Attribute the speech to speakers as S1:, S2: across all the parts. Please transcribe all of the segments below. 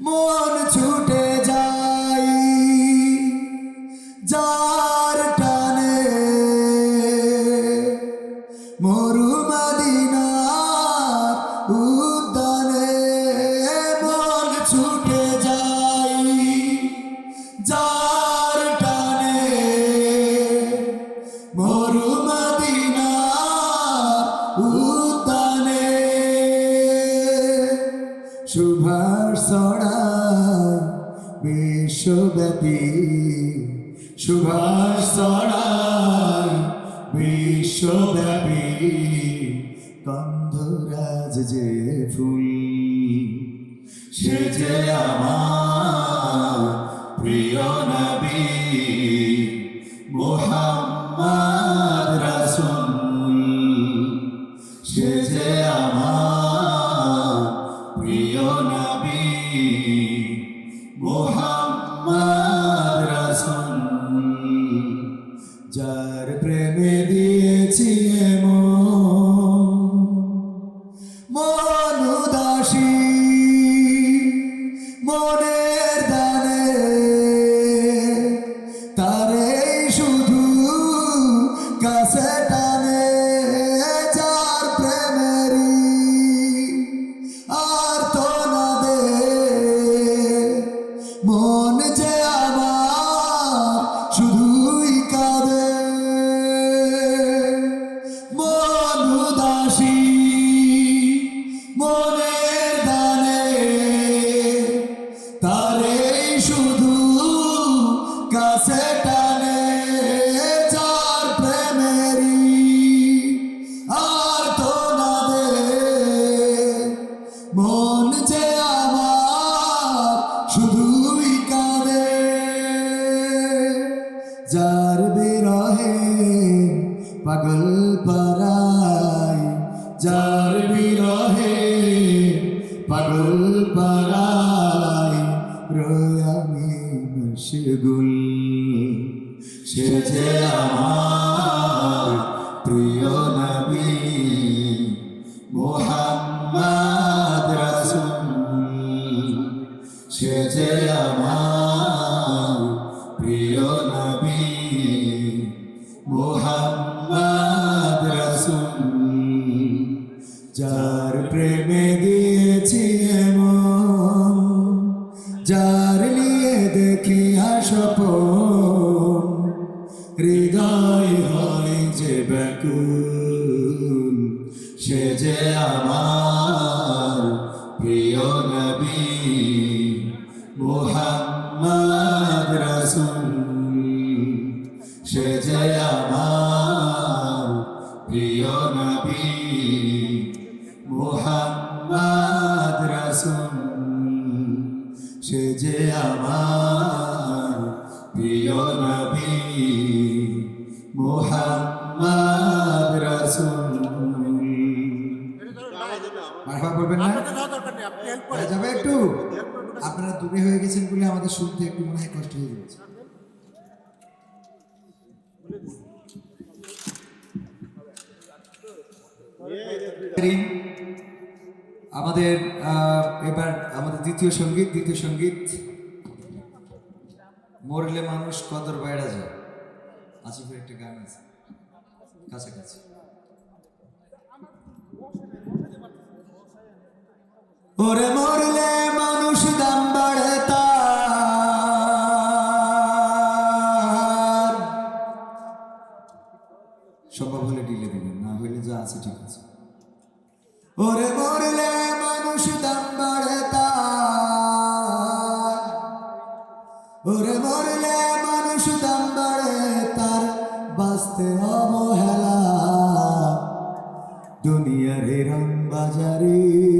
S1: মন ছুটে যাই যার টানে মরুমাদিনার উদ্যানে মন ছুটে যাই যার বিশ্বব্যাপী সুভাষ ছড়ায় বিশ্বব্যাপী গন্ধরাজ যে ফুল সে যে আমার প্রিয় নবী মোহাম্মদ যার বিরহে পাগল পারাই যার বিরহে পাগল পারাই রয়ামি মশগুল। সে যে আমার প্রিয় মোহাম্মদ রাসূল যার প্রেমে দিয়েছি এমন, যার নিয়ে দেখি আসপন হৃদয় হয় যে আমার প্রিয় নবী। মোহাম্মদ মোহাম্মদ রাসূল সে যে আমার প্রিয় নবী মোহাম্মদ রাসূল না? যাবে একটু? আপনারা দূরে হয়ে গেছেন বলে আমাদের শুনতে একটু মনে হয় কষ্ট হয়ে যাচ্ছে। আমাদের এবার আমাদের দ্বিতীয় সংগীত দ্বিতীয় সংগীত। মরলে মানুষ কদর বাইরা যায়। আসিফের একটা গান আছে। কাছাকাছি। ওরে মরলে মানুষ দাম বাড়ে তার সম্ভব হলে ডিলে দিবেন, না হইলে যা আছে ঠিক আছে। ওরে মরলে মরলে মানুষ দাম বাড়ে তার বাঁচতে অবহেলা। দুনিয়ার রং বাজারে।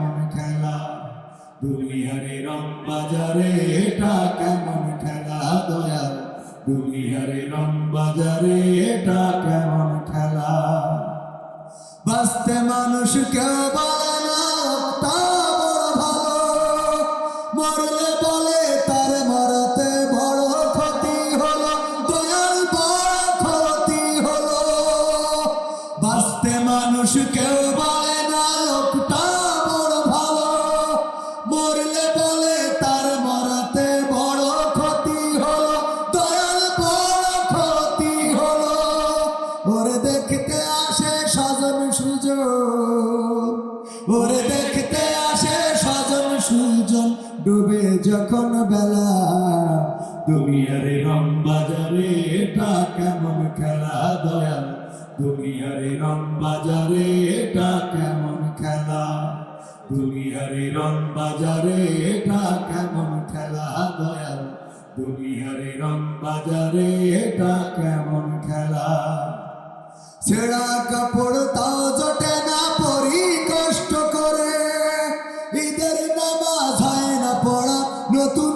S1: দুনিয়ারে রং বাজারে, এটা কেমন খেলা দয়াল? দুনিয়ারে রং বাজারে, এটা কেমন খেলা? বাঁচতে মানুষ কেউ বলে না বড় ভালো। মরলে বলে, তার মরতে বড় ক্ষতি হলো। দয়াল বড় ক্ষতি হলো। বাঁচতে মানুষ কেউ বলে ওরে দেখতে আসে স্বজন সুজন, ডুবে যখন বেলা। দুনিয়ারে রং বাজারে এটা কেমন খেলা, দয়াল? দুনিয়ারে রং বাজারে এটা কেমন খেলা? দুনিয়ারে রং বাজারে এটা কেমন খেলা, দয়াল? দুনিয়ারে রং বাজারে এটা কেমন খেলা? ছেঁড়া কাপড় তাও জটে না, পরি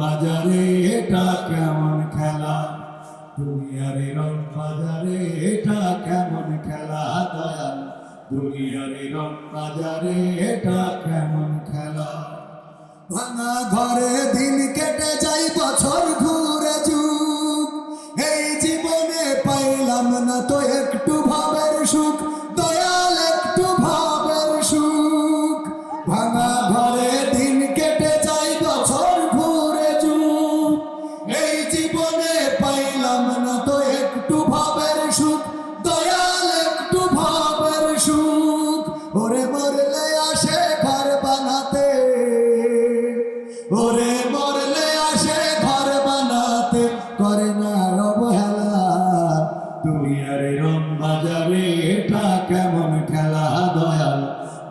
S1: বাজারে, এটা কেমন খেলা? দুনিয়ারে রং বাজারে, এটা কেমন খেলা? দয়াল, দুনিয়ারে রং বাজারে, এটা কেমন খেলা? ভাঙা ঘরে দিন কেটে যাই বছর ঘুরে যুগ। এই জীবনে পাইলাম না তো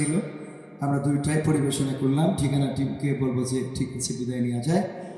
S1: ছিল। আমরা দুইটাই পরিবেশনা করলাম। ঠিকানা টিমকে বলব যে ঠিক আছে বিদায় নেওয়া যায়।